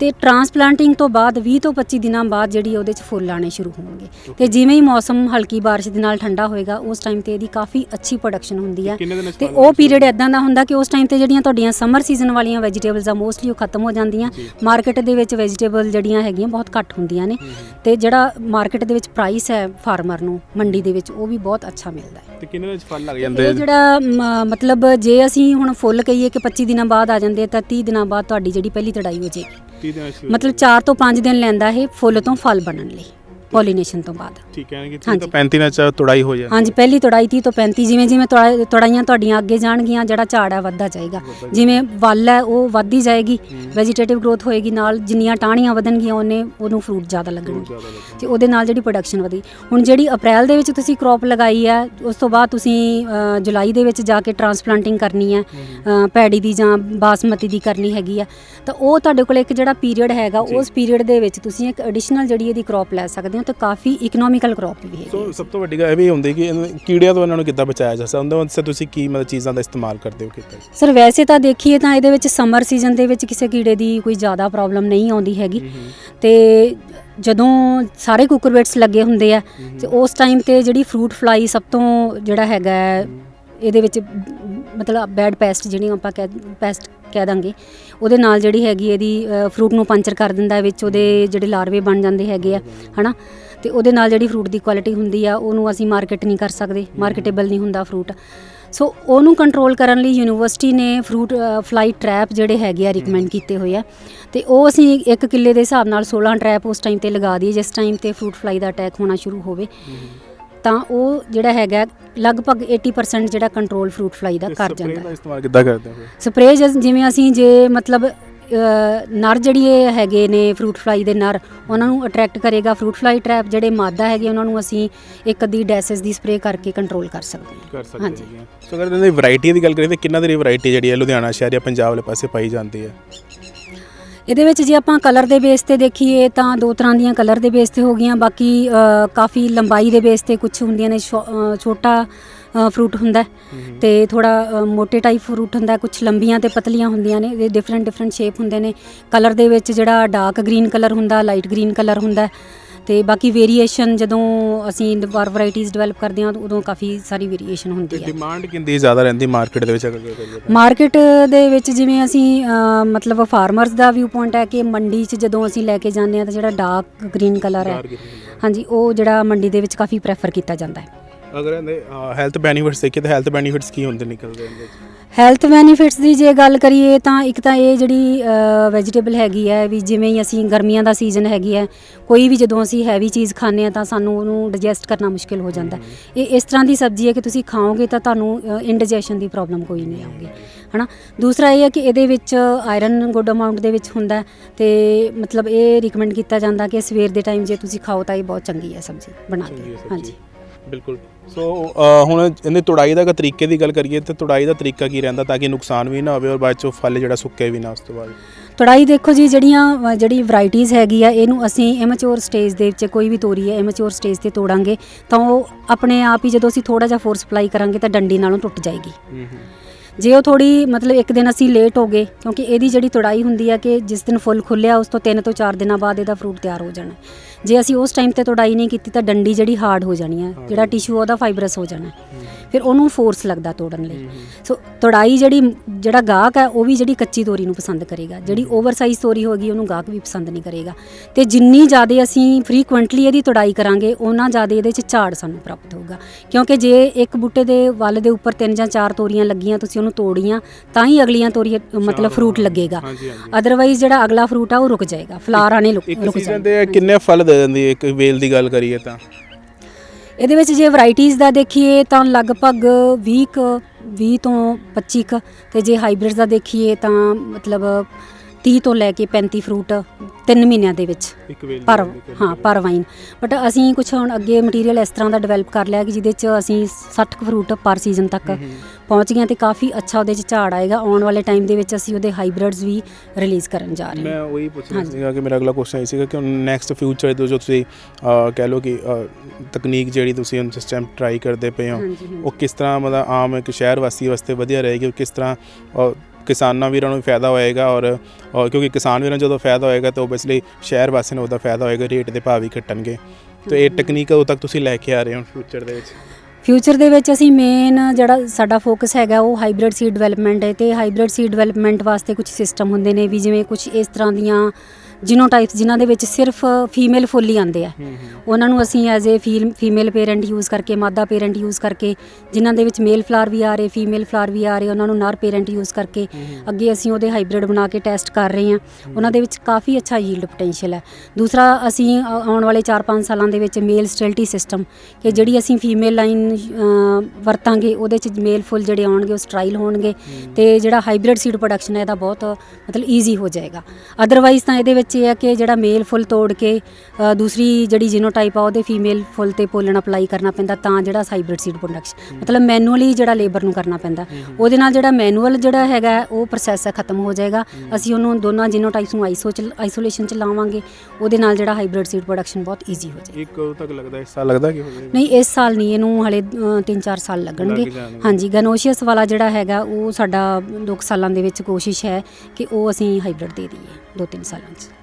ਤੇ ਟਰਾਂਸਪਲਾਂਟਿੰਗ ਤੋਂ ਬਾਅਦ 20 ਤੋਂ 25 ਦਿਨਾਂ ਬਾਅਦ ਜਿਹੜੀ ਉਹਦੇ 'ਚ ਫੁੱਲ ਆਣੇ ਸ਼ੁਰੂ ਹੋਣਗੇ। ਤੇ ਜਿਵੇਂ ਹੀ ਮੌਸਮ ਹਲਕੀ ਬਾਰਿਸ਼ ਦੇ ਨਾਲ ਠੰਡਾ ਹੋਏਗਾ ਉਸ ਟਾਈਮ ਤੇ ਇਹਦੀ ਕਾਫੀ ਅੱਛੀ ਪ੍ਰੋਡਕਸ਼ਨ ਹੁੰਦੀ ਹੈ। ਤੇ ਉਹ ਪੀਰੀਅਡ ਇਦਾਂ ਦਾ ਹੁੰਦਾ ਕਿ ਉਸ ਟਾਈਮ ਤੇ ਜਿਹੜੀਆਂ ਤੁਹਾਡੀਆਂ ਸਮਰ ਸੀਜ਼ਨ ਵਾਲੀਆਂ ਵੈਜੀਟੇਬਲਸ ਆ ਮੋਸਟਲੀ ਉਹ ਖਤਮ ਹੋ ਜਾਂਦੀਆਂ। ਮਾਰਕੀਟ ਦੇ ਵਿੱਚ ਵੈਜੀਟੇਬਲ ਜਿਹੜੀਆਂ ਹੈਗੀਆਂ ਬਹੁਤ ਘੱਟ ਹੁੰਦੀਆਂ ਨੇ। ਤੇ ਜਿਹੜਾ ਮਾਰਕੀਟ ਦੇ ਵਿੱਚ ਪ੍ਰਾਈਸ ਹੈ ਫਾਰਮਰ ਨੂੰ ਮੰਡੀ ਦੇ ਵਿੱਚ ਉਹ ਵੀ ਬਹੁਤ ਅੱਛਾ ਮਿਲਦਾ ਹੈ। ਤੇ ਕਿੰਨੇ ਦਿਨਾਂ 'ਚ ਫਲ ਲੱਗ ਜਾਂਦੇ ਇਹ ਜਿਹੜਾ ਮਤਲਬ ਜੇ ਅਸੀਂ ਹੁਣ ਫੁੱਲ ਕਹੀਏ ਕਿ 25 ਦਿਨਾਂ ਬਾਅਦ ਆ ਜਾਂਦੇ ਤਾਂ 30 ਦਿਨਾਂ ਬਾਅਦ ਤੁਹਾਡੀ ਜਿਹੜੀ ਪਹਿਲੀ ਤੜਾਈ ਹੋ ਜਾਏਗੀ। 30 ਦਿਨਾਂ 'ਚ ਮਤਲਬ 4 ਤੋਂ 5 ਦਿਨ ਲੈਂਦਾ ਇਹ ਫੁੱਲ ਤੋਂ ਫਲ ਬਣਨ ਲਈ। ਪੋਲੀਨੇਸ਼ਨ ਤੋਂ ਬਾਅਦ। ਠੀਕ ਹੈ ਕਿ 30 ਹਾਂਜੀ। ਤੋਂ 35 ਦਿਨਾਂ 'ਚ ਤੁੜਾਈ ਹੋ ਜਾਂਦੀ ਹਾਂਜੀ ਪਹਿਲੀ ਤੜਾਈ 30 ਤੋਂ 35 ਜਿਵੇਂ ਜਿਵੇਂ ਤੁੜਾ- ਤੁੜਾਈਆਂ ਤੁਹਾਡੀਆਂ ਅੱਗੇ ਜਾਣਗੀਆਂ ਜਿਹੜਾ ਝਾੜ ਹੈ ਵੱਧਦਾ ਜਾਏਗਾ। ਜਿਵੇਂ ਵੱਲ ਹੈ ਉਹ ਵੱਧਦੀ ਜਾਏਗੀ ਵੈਜੀਟੇਟਿਵ ਗਰੋਥ ਹੋਏਗੀ ਨਾਲ ਜਿੰਨੀਆਂ ਟਾਹਣੀਆਂ ਵਧਣਗੀਆਂ ਉਹਨੇ ਉਹਨੂੰ ਫਰੂਟ ਜ਼ਿਆਦਾ ਲੱਗਣਗੇ। ਜ਼ਿਆਦਾ ਲੱਗਦਾ ਤੇ ਉਹਦੇ ਨਾਲ ਜਿਹੜੀ ਪ੍ਰੋਡਕਸ਼ਨ ਵਧੀ ਹੁਣ ਜਿਹੜੀ ਅਪ੍ਰੈਲ ਦੇ ਵਿੱਚ ਤੁਸੀਂ ਕ੍ਰੌਪ ਲਗਾਈ ਹੈ ਉਸ ਤੋਂ ਬਾਅਦ ਤੁਸੀਂ ਅ, ਜੁਲਾਈ ਦੇ ਵਿੱਚ ਜਾ ਕੇ ਟਰਾਂਸਪਲਾਂਟਿੰਗ ਕਰਨੀ ਹੈ ਅ, ਪੈਡੀ ਦੀ ਜਾਂ ਬਾਸਮਤੀ ਦੀ ਕਰਨੀ ਹੈਗੀ ਆ ਤਾਂ ਉਹ ਤੁਹਾਡੇ ਕੋਲ ਇੱਕ ਜਿਹੜਾ ਪੀਰੀਅਡ ਹੈਗਾ ਉਸ ਪੀਰੀਅਡ ਦੇ ਵਿੱਚ ਤੁਸੀਂ ਇੱਕ ਐਡੀਸ਼ਨਲ ਜਿਹੜੀ ਇਹਦੀ ਕ੍ਰੌਪ ਲੈ ਸਕਦੇ ਹੋ ਤੇ ਕਾਫੀ ਇਕਨੋਮਿਕਲ ਕ੍ਰੌਪ ਵੀ ਹੈਗੀ ਸੋ ਸਭ ਤੋਂ ਵੱਡੀ ਗੱਲ ਇਹ ਵੀ ਹੁੰਦੀ ਕਿ ਇਹਨੂੰ- ਕੀੜਿਆਂ ਤੋਂ ਇਹਨਾਂ ਨੂੰ ਕਿੱਦਾਂ ਬਚਾਇਆ ਜਾ ਸਕਦਾ ਉਹਦੇ ਵਾਸਤੇ ਤੁਸੀਂ ਕੀ ਮਤਲਬ ਚੀਜ਼ਾਂ ਦਾ ਇਸਤੇਮਾਲ ਕਰਦੇ ਹੋ ਕਿਤੇ ਸਰ ਵੈਸੇ ਤਾਂ ਦੇਖੀਏ ਤਾਂ ਇਹਦੇ ਵਿੱਚ ਸਮਰ ਸੀਜ਼ਨ ਦੇ ਵਿੱਚ ਕਿਸੇ ਕੀੜੇ ਦੀ ਕੋਈ ਜ਼ਿਆਦਾ ਪ੍ਰੋਬਲਮ ਨਹੀਂ ਆਉਂਦੀ ਹੈਗੀ। ਤੇ ਜਦੋਂ ਸਾਰੇ ਕੁਕਰਵੇਟਸ ਲੱਗੇ ਹੁੰਦੇ ਆ ਤੇ ਉਸ ਟਾਈਮ ਤੇ ਜਿਹੜੀ ਫਰੂਟ ਫਲਾਈ ਸਭ ਤੋਂ ਜਿਹੜਾ ਹੈਗਾ ਹੈ, ਇਹਦੇ ਵਿੱਚ ਮਤਲਬ ਬੈਡ ਪੈਸਟ ਜਿਹੜੀਆਂ ਆਪਾਂ ਕਹਿ ਪੈਸਟ ਕਹਿ ਦਾਂਗੇ, ਉਹਦੇ ਨਾਲ ਜਿਹੜੀ ਹੈਗੀ ਇਹਦੀ ਫਰੂਟ ਨੂੰ ਪੰਚਰ ਕਰ ਦਿੰਦਾ ਵਿੱਚ, ਉਹਦੇ ਜਿਹੜੇ ਲਾਰਵੇ ਬਣ ਜਾਂਦੇ ਹੈਗੇ ਆ, ਹਨਾ? ਤੇ ਉਹਦੇ ਨਾਲ ਜਿਹੜੀ ਫਰੂਟ ਦੀ ਕੁਆਲਿਟੀ ਹੁੰਦੀ ਆ, ਉਹਨੂੰ ਅਸੀਂ ਮਾਰਕੀਟ ਨਹੀਂ ਕਰ ਸਕਦੇ ਮਾਰਕੀਟੇਬਲ ਨਹੀਂ ਹੁੰਦਾ ਫਰੂਟ ਸੋ ਉਹਨੂੰ ਕੰਟਰੋਲ ਕਰਨ ਲਈ ਯੂਨੀਵਰਸਿਟੀ ਨੇ ਫਰੂਟ ਫਲਾਈ ਟ੍ਰੈਪ ਜਿਹੜੇ ਹੈਗੇ ਆ ਰਿਕਮੈਂਡ ਕੀਤੇ ਹੋਏ ਆ। ਤੇ ਉਹ ਅਸੀਂ ਇੱਕ ਕਿੱਲੇ ਦੇ ਹਿਸਾਬ ਨਾਲ 16 ਟ੍ਰੈਪ ਉਸ ਟਾਈਮ ਤੇ ਲਗਾ ਦਈਏ, ਜਿਸ ਟਾਈਮ ਤੇ ਫਰੂਟ ਫਲਾਈ ਦਾ ਅਟੈਕ ਹੋਣਾ ਸ਼ੁਰੂ ਹੋਵੇ। ਤਾਂ ਉਹ ਜਿਹੜਾ ਹੈਗਾ ਲਗਭਗ 80% ਜਿਹੜਾ ਕੰਟਰੋਲ ਫਰੂਟ ਫਲਾਈ ਦਾ ਕਰ ਜਾਂਦਾ ਦਾ ਇਸਤੇਮਾਲ ਕਿੱਦਾਂ ਕਰਦੇ ਹੋ? ਸਪਰੇਅ ਜਿਵੇਂ ਅਸੀਂ ਜੇ ਮਤਲਬ ਨਰ ਜਿਹੜੀ ਹੈਗੇ ਨੇ ਫਰੂਟ ਫਲਾਈ ਦੇ ਨਰ ਉਹਨਾਂ ਨੂੰ ਅਟਰੈਕਟ ਕਰੇਗਾ ਫਰੂਟ ਫਲਾਈ ਟ੍ਰੈਪ ਜਿਹੜੇ ਮਾਦਾ ਹੈਗੇ ਉਹਨਾਂ ਨੂੰ ਅਸੀਂ ਇੱਕ ਅੱਧੀ ਡੈਸਸ ਦੀ ਸਪਰੇਅ ਕਰਕੇ ਕੰਟਰੋਲ ਕਰ ਸਕਦੇ ਹਾਂ। ਕਰ ਸਕਦੇ। ਸੋ ਅਗਰ ਇਹਨਾਂ ਦੀ ਵੈਰਾਈਟੀ ਦੀ ਗੱਲ ਕਰੀਏ ਤਾਂ ਕਿੰਨਾ ਦੀ ਵੈਰਾਈਟੀ ਜਿਹੜੀ ਹੈ ਲੁਧਿਆਣਾ ਸ਼ਹਿਰ ਜਾਂ ਪੰਜਾਬ ਵਾਲੇ ਪਾਸੇ ਪਾਈ ਜਾਂਦੀ ਹੈ? ਇਹਦੇ ਵਿੱਚ ਜੇ ਆਪਾਂ ਕਲਰ ਦੇ ਬੇਸ ਤੇ ਦੇਖੀਏ ਤਾਂ ਦੋ ਤਰ੍ਹਾਂ ਦੀਆਂ ਕਲਰ ਦੇ ਬੇਸ ਤੇ ਹੋ ਗਈਆਂ ਬਾਕੀ ਕਾਫੀ ਲੰਬਾਈ ਦੇ ਬੇਸ ਤੇ ਕੁਝ ਹੁੰਦੀਆਂ ਨੇ ਛੋਟਾ ਫਰੂਟ ਹੁੰਦਾ ਤੇ ਥੋੜਾ ਮੋਟੇ ਟਾਈਪ ਫਰੂਟ ਹੁੰਦਾ ਕੁਝ ਲੰਬੀਆਂ ਤੇ ਪਤਲੀਆਂ ਹੁੰਦੀਆਂ ਨੇ ਇਹ ਡਿਫਰੈਂਟ ਡਿਫਰੈਂਟ ਸ਼ੇਪ ਹੁੰਦੇ ਨੇ। ਕਲਰ ਦੇ ਵਿੱਚ ਜਿਹੜਾ ਡਾਰਕ ਗ੍ਰੀਨ ਕਲਰ ਹੁੰਦਾ ਲਾਈਟ ਗ੍ਰੀਨ ਕਲਰ ਹੁੰਦਾ ਤੇ ਬਾਕੀ ਵੇਰੀਏਸ਼ਨ ਜਦੋਂ ਅਸੀਂ ਵਾਰ ਵੈਰਾਈਟੀਆਂ ਡਿਵੈਲਪ ਕਰਦੇ ਹਾਂ ਉਦੋਂ ਕਾਫੀ ਸਾਰੀ ਵੇਰੀਏਸ਼ਨ ਹੁੰਦੀ ਹੈ। ਡਿਮਾਂਡ ਕਿੰਦੀ ਜ਼ਿਆਦਾ ਰਹਿੰਦੀ ਮਾਰਕੀਟ ਦੇ ਵਿੱਚ ਅਗਰ ਗੱਲ ਕਰੀਏ ਤਾਂ? ਮਾਰਕੀਟ ਦੇ ਵਿੱਚ ਜਿਵੇਂ ਅਸੀਂ ਅ, ਮਤਲਬ ਫਾਰਮਰਸ ਦਾ ਵਿਊ ਪੁਆਇੰਟ ਹੈ ਕਿ ਮੰਡੀ 'ਚ ਜਦੋਂ ਅਸੀਂ ਲੈ ਕੇ ਜਾਂਦੇ ਹਾਂ ਤਾਂ ਜਿਹੜਾ ਡਾਰਕ ਗ੍ਰੀਨ ਕਲਰ ਹੈ Dark green ਹਾਂਜੀ ਉਹ ਜਿਹੜਾ ਮੰਡੀ ਦੇ ਵਿੱਚ ਕਾਫੀ ਪ੍ਰੈਫਰ ਕੀਤਾ ਜਾਂਦਾ ਹੈ। ਅਗਰ ਇਹਦੇ ਹੈਲਥ ਬੈਨੀਫਿਟਸ ਦੇਖੀਏ ਤਾਂ ਹੈਲਥ ਬੈਨੀਫਿਟਸ ਕੀ ਹੁੰਦੇ ਨਿਕਲਦੇ ਇਹਦੇ ਵਿੱਚ? ਹੈਲਥ ਬੈਨੀਫਿਟਸ ਦੀ ਜੇ ਗੱਲ ਕਰੀਏ ਤਾਂ ਇੱਕ ਤਾਂ ਇਹ ਜਿਹੜੀ ਵੈਜੀਟੇਬਲ ਹੈਗੀ ਹੈ ਵੀ ਜਿਵੇਂ ਹੀ ਅਸੀਂ ਗਰਮੀਆਂ ਦਾ ਸੀਜ਼ਨ ਹੈਗੀ ਹੈ ਕੋਈ ਵੀ ਜਦੋਂ ਅਸੀਂ ਹੈਵੀ ਚੀਜ਼ ਖਾਂਦੇ ਆ ਤਾਂ ਸਾਨੂੰ ਉਹਨੂੰ ਡਾਈਜੈਸਟ ਕਰਨਾ ਮੁਸ਼ਕਿਲ ਹੋ ਜਾਂਦਾ। ਇਹ ਇਸ ਤਰ੍ਹਾਂ ਦੀ ਸਬਜ਼ੀ ਹੈ ਕਿ ਤੁਸੀਂ ਖਾਓਗੇ ਤਾਂ ਤੁਹਾਨੂੰ ਇੰਡਾਈਜੈਸ਼ਨ ਦੀ ਪ੍ਰੋਬਲਮ ਕੋਈ ਨਹੀਂ ਆਊਗੀ ਹਨਾ ਦੂਸਰਾ ਇਹ ਹੈ ਕਿ ਇਹਦੇ ਵਿੱਚ ਆਇਰਨ ਗੁੱਡ ਅਮਾਉਂਟ ਦੇ ਵਿੱਚ ਹੁੰਦਾ ਤੇ ਮਤਲਬ ਇਹ ਰਿਕਮੈਂਡ ਕੀਤਾ ਜਾਂਦਾ ਕਿ ਸਵੇਰ ਦੇ ਟਾਈਮ ਜੇ ਤੁਸੀਂ ਖਾਓ ਤਾਂ ਇਹ ਬਹੁਤ ਚੰਗੀ ਹੈ ਸਬਜ਼ੀ ਬਣਾ ਕੇ। ਹਾਂਜੀ ਬਿਲਕੁਲ। ਸੋ ਅ, ਹੁਣ ਇਹਦੀ ਤੁੜਾਈ ਦਾ ਅਗਰ ਤਰੀਕੇ ਦੀ ਗੱਲ ਕਰੀਏ ਤਾਂ ਤੁੜਾਈ ਦਾ ਤਰੀਕਾ ਕੀ ਰਹਿੰਦਾ ਤਾਂ ਕਿ ਨੁਕਸਾਨ ਵੀ ਨਾ ਹੋਵੇ ਔਰ ਬਾਅਦ ਚੋਂ ਫਲ ਜਿਹੜਾ ਸੁੱਕੇ ਵੀ ਨਾ ਉਸ ਤੋਂ ਬਾਅਦ। ਤੁੜਾਈ ਦੇਖੋ ਜੀ ਜਿਹੜੀਆਂ ਅ, ਜਿਹੜੀ ਵੈਰਾਈਟੀਆਂ ਹੈਗੀ ਆ ਇਹਨੂੰ ਅਸੀਂ ਇਮੈਚੁਰ ਸਟੇਜ ਦੇ ਵਿੱਚ ਕੋਈ ਵੀ ਤੋਰੀ ਹੈ ਇਮੈਚੁਰ ਸਟੇਜ ਤੇ ਤੋੜਾਂਗੇ ਤਾਂ ਉਹ ਆਪਣੇ ਆਪ ਹੀ ਜਦੋਂ ਅਸੀਂ ਥੋੜਾ ਜਿਹਾ ਫੋਰਸ ਅਪਲਾਈ ਕਰਾਂਗੇ ਤਾਂ ਡੰਡੀ ਨਾਲੋਂ ਟੁੱਟ ਜਾਏਗੀ। ਹੂੰ ਹੂੰ। ਜੇ ਉਹ ਥੋੜੀ ਮਤਲਬ ਇੱਕ ਦਿਨ ਅਸੀਂ ਲੇਟ ਹੋ ਗਏ ਕਿਉਂਕਿ ਇਹਦੀ ਜਿਹੜੀ ਤੁੜਾਈ ਹੁੰਦੀ ਹੈ ਕਿ ਜਿਸ ਦਿਨ ਫੁੱਲ ਖੁੱਲਿਆ ਉਸ ਤੋਂ 3 ਤੋਂ 4 ਦਿਨਾਂ ਬਾਅਦ ਇਹਦਾ ਫਰੂਟ ਤਿਆਰ ਹੋ ਜਾਣਾ। ਜੇ ਅਸੀਂ ਉਸ ਟਾਈਮ ਤੇ ਤੁੜਾਈ ਨਹੀਂ ਕੀਤੀ ਤਾਂ ਡੰਡੀ ਜਿਹੜੀ ਹਾਰਡ ਹੋ ਜਾਣੀ ਹੈ ਜਿਹੜਾ ਟਿਸ਼ੂ ਉਹਦਾ ਫਾਈਬਰਸ ਹੋ ਜਾਣਾ। ਫਿਰ ਉਹਨੂੰ ਫੋਰਸ ਲੱਗਦਾ ਤੋੜਨ ਲਈ। ਸੋ ਤੁੜਾਈ ਜਿਹੜੀ ਜਿਹੜਾ ਗਾਹਕ ਹੈ ਉਹ ਵੀ ਜਿਹੜੀ ਕੱਚੀ ਤੋਰੀ ਨੂੰ ਪਸੰਦ ਕਰੇਗਾ। ਜਿਹੜੀ ਓਵਰਸਾਈਜ਼ ਤੋਰੀ ਹੋਗੀ ਉਹਨੂੰ ਗਾਹਕ ਵੀ ਪਸੰਦ ਨਹੀਂ ਕਰੇਗਾ। ਤੇ ਜਿੰਨੀ ਜ਼ਿਆਦਾ ਅਸੀਂ ਫ੍ਰੀਕੁਐਂਟਲੀ ਇਹਦੀ ਤੁੜਾਈ ਕਰਾਂਗੇ ਉਹਨਾਂ ਜ਼ਿਆਦਾ ਇਹਦੇ 'ਚ ਝਾੜ ਸਾਨੂੰ ਪ੍ਰਾਪਤ ਹੋਊਗਾ। ਕਿਉਂਕਿ ਜੇ ਇੱਕ ਬੂਟੇ ਦੇ ਵੱਲ ਦੇ ਉੱਪਰ ਤਿੰਨ ਜਾਂ ਚਾਰ ਤੋਰੀਆਂ ਲੱਗੀਆਂ ਤੁਸੀਂ ਉਹਨੂੰ ਤੋੜੀਆਂ ਤਾਂ ਹੀ ਅਗਲੀਆਂ ਤੋਰੀਆਂ ਮਤਲਬ ਫਰੂਟ ਲੱਗੇਗਾ। ਅਦਰਵਾਈਜ਼ ਜਿਹੜਾ ਅਗਲਾ ਫਰੂਟ ਆ ਉਹ ਰੁਕ ਜਾਏਗਾ। ਫਲਾਰ ਆਣੇ ਰੁਕ ਇੱਕ ਸੀਜ਼ਨ ਜਾਣਗੇ। ਤੇ ਕਿੰਨੇ ਫਲ ਦੇ ਦਿੰਦੀ ਹੈ? ਇੱਕ ਵੇਲ ਦੀ ਗੱਲ ਕਰੀਏ ਤਾਂ। ਇਹਦੇ ਵਿੱਚ ਜੇ ਵੈਰਾਈਟੀਆਂ ਦਾ ਦੇਖੀਏ ਤਾਂ ਲਗਭਗ 20 ਕੁ 20 ਤੋਂ 25 ਕੁ, ਤੇ ਜੇ ਹਾਈਬ੍ਰਿਡ ਦਾ ਦੇਖੀਏ ਤਾਂ ਮਤਲਬ 30 ਤੋਂ ਲੈ ਕੇ 35 ਫਰੂਟ 3 ਮਹੀਨਿਆਂ ਦੇ ਵਿੱਚ। ਇੱਕ ਵੇਲ ਦੀ ਪਰ ਹਾਂ ਪਰ ਵਾਈਨ। ਬਟ ਅਸੀਂ ਕੁਝ ਹੁਣ ਅੱਗੇ ਮਟੀਰੀਅਲ ਇਸ ਤਰ੍ਹਾਂ ਦਾ ਡਿਵੈਲਪ ਕਰ ਲਿਆ ਕਿ ਜਿਹਦੇ 'ਚ ਅਸੀਂ 60 ਕੁ ਫਰੂਟ ਪਰ ਸੀਜ਼ਨ ਤੱਕ ਪਹੁੰਚ ਗਏ ਤੇ ਕਾਫੀ ਅੱਛਾ ਉਹਦੇ 'ਚ ਝਾੜ ਆਏਗਾ। ਆਉਣ ਵਾਲੇ ਟਾਈਮ ਦੇ ਵਿੱਚ ਅਸੀਂ ਉਹਦੇ ਹਾਈਬ੍ਰਿਡਸ ਵੀ ਰਿਲੀਜ਼ ਕਰਨ ਜਾ ਰਹੇ ਮੈਂ ਹਾਂ ਉਹੀ ਪੁੱਛਣਾ। ਸੀਗਾ ਕਿ ਮੇਰਾ ਅਗਲਾ ਕੁਐਸਚਨ ਇਹ ਸੀਗਾ ਕਿ ਨੈਕਸਟ ਫਿਊਚਰ ਦੇ ਜੋ ਤੁਸੀਂ ਕਹਿ ਲਓ ਕਿ ਤਕਨੀਕ ਜਿਹੜੀ ਤੁਸੀਂ ਹੁਣ ਸਿਸਟਮ ਟਰਾਈ ਕਰਦੇ ਪਏ ਹੋ ਉਹ ਕਿਸ ਤਰ੍ਹਾਂ ਮਤਲਬ ਆਮ ਇੱਕ ਸ਼ਹਿਰ ਵਾਸੀ ਵਾਸਤੇ ਵਧੀਆ ਰਹੇਗੀ? ਕਿਸ ਤਰ੍ਹਾਂ ਕਿਸਾਨਾਂ ਵੀਰਾਂ ਨੂੰ ਫਾਇਦਾ ਹੋਏਗਾ ਔਰ ਔਰ ਕਿਉਂਕਿ ਕਿਸਾਨ ਵੀਰਾਂ ਨੂੰ ਜਦੋਂ ਫਾਇਦਾ ਹੋਏਗਾ ਤਾਂ ਓਬਵੀਅਸਲੀ ਸ਼ਹਿਰ ਵਾਸੀਆਂ ਨੂੰ ਉਹਦਾ ਫਾਇਦਾ ਹੋਏਗਾ, ਰੇਟ ਦੇ ਭਾਅ ਵੀ ਘਟਣਗੇ। ਤੇ ਇਹ ਟੈਕਨੀਕ ਉਦੋਂ ਤੱਕ ਤੁਸੀਂ ਲੈ ਕੇ ਆ ਰਹੇ ਹੋ ਫਿਊਚਰ ਦੇ ਵਿੱਚ? ਫਿਊਚਰ ਦੇ ਵਿੱਚ ਅਸੀਂ ਮੇਨ ਜਿਹੜਾ ਸਾਡਾ ਫੋਕਸ ਹੈਗਾ ਉਹ ਹਾਈਬ੍ਰਿਡ ਸੀਡ ਡਿਵੈਲਪਮੈਂਟ ਹੈ ਤੇ ਹਾਈਬ੍ਰਿਡ ਸੀਡ ਡਿਵੈਲਪਮੈਂਟ ਵਾਸਤੇ ਕੁਝ ਸਿਸਟਮ ਹੁੰਦੇ ਨੇ ਵੀ ਜਿਵੇਂ ਕੁਝ ਇਸ ਤਰ੍ਹਾਂ ਦੀਆਂ ਜਿਨੋਟਾਈਪਸ ਜਿਨ੍ਹਾਂ ਦੇ ਵਿੱਚ ਸਿਰਫ ਫੀਮੇਲ ਫੁੱਲ ਹੀ ਆਉਂਦੇ ਆ। ਉਹਨਾਂ ਨੂੰ ਅਸੀਂ as a female parent use ਕਰਕੇ ਮਾਦਾ ਪੇਰੈਂਟ ਯੂਜ਼ ਕਰਕੇ ਜਿਨ੍ਹਾਂ ਦੇ ਵਿੱਚ ਮੇਲ ਫਲਾਰ ਵੀ ਆ ਰਹੇ ਫੀਮੇਲ ਫਲਾਰ ਵੀ ਆ ਰਹੇ ਉਹਨਾਂ ਨੂੰ ਨਰ ਪੇਰੈਂਟ ਯੂਜ਼ ਕਰਕੇ ਅੱਗੇ ਅਸੀਂ ਉਹਦੇ ਹਾਈਬ੍ਰਿਡ ਬਣਾ ਕੇ ਟੈਸਟ ਕਰ ਰਹੇ ਹਾਂ। ਉਹਨਾਂ ਦੇ ਵਿੱਚ ਕਾਫੀ ਅੱਛਾ ਯੀਲਡ ਪੋਟੈਂਸ਼ੀਅਲ ਹੈ। ਦੂਸਰਾ ਅਸੀਂ ਆਉਣ ਵਾਲੇ 4-5 ਸਾਲਾਂ ਦੇ ਵਿੱਚ ਮੇਲ ਸਟਿਲਟੀ ਸਿਸਟਮ ਕਿ ਜਿਹੜੀ ਅਸੀਂ ਫੀਮੇਲ ਲਾਈਨ ਵਰਤਾਂਗੇ ਉਹਦੇ ਚ ਮੇਲ ਫੁੱਲ ਜਿਹੜੇ ਆਉਣਗੇ ਉਹ ਸਟਰਾਈਲ ਹੋਣਗੇ ਤੇ ਜਿਹੜਾ ਹਾਈਬ੍ਰਿਡ ਸੀਡ ਪ੍ਰੋਡਕਸ਼ਨ ਹੈ ਇਹਦਾ ਬਹੁਤ ਮਤਲਬ ਈਜ਼ੀ ਹੋ ਜਾਏਗਾ। ਅਦਰਵਾਈਜ਼ ਤਾਂ ਇਹਦੇ ਵਿੱਚ ਇਹ ਹੈ ਕਿ ਜਿਹੜਾ ਮੇਲ ਫੁੱਲ ਤੋੜ ਕੇ ਅ, ਦੂਸਰੀ ਜਿਹੜੀ ਜੀਨੋਟਾਈਪ ਆ ਉਹਦੇ ਫੀਮੇਲ ਫੁੱਲ ਤੇ ਪੋਲਨ ਅਪਲਾਈ ਕਰਨਾ ਪੈਂਦਾ ਤਾਂ ਜਿਹੜਾ ਹਾਈਬ੍ਰਿਡ ਸੀਡ ਪ੍ਰੋਡਕਸ਼ਨ ਮਤਲਬ ਮੈਨੂਅਲੀ ਜਿਹੜਾ ਲੇਬਰ ਨੂੰ ਕਰਨਾ ਪੈਂਦਾ। ਉਹਦੇ ਨਾਲ ਜਿਹੜਾ ਮੈਨੂਅਲ ਜਿਹੜਾ ਹੈਗਾ ਹੈ, ਉਹ ਪ੍ਰੋਸੈਸ ਹੈ ਖਤਮ ਹੋ ਜਾਏਗਾ। ਅਸੀਂ ਉਹਨੂੰ ਦੋਨਾਂ ਜੀਨੋਟਾਈਪਸ ਨੂੰ ਆਈਸੋ ਚ ਆਈਸੋਲੇਸ਼ਨ ਚ ਲਾਵਾਂਗੇ। ਉਹਦੇ ਨਾਲ ਜਿਹੜਾ ਹਾਈਬ੍ਰਿਡ ਸੀਡ ਪ੍ਰੋਡਕਸ਼ਨ ਬਹੁਤ ਈਜ਼ੀ ਹੋ ਜਾਏਗਾ। ਇੱਕ ਕਦੋਂ ਤੱਕ ਲੱਗਦਾ ਇਸ ਸਾਲ ਲੱਗਦਾ ਕਿ ਹੋ ਜਾਏਗਾ? ਨਹੀਂ ਇਸ ਸਾਲ ਨਹੀਂ ਇਹਨੂੰ ਹਲੇ 3-4 ਸਾਲ ਲੱਗਣਗੇ। ਲੱਗ ਜਾਣਗੇ। ਹਾਂਜੀ ਗਨੋਸ਼ੀਅਸ ਵਾਲਾ ਜਿਹੜਾ ਹੈਗਾ ਉਹ ਸਾਡਾ 2 ਸਾਲਾਂ ਦੇ ਵਿੱਚ ਕੋਸ਼ਿਸ਼ ਹੈ ਕਿ ਉਹ ਅਸੀਂ ਹਾਈਬ੍ਰਿਡ ਦੇ ਦਈਏ 2-3 ਸਾਲਾਂ 'ਚ।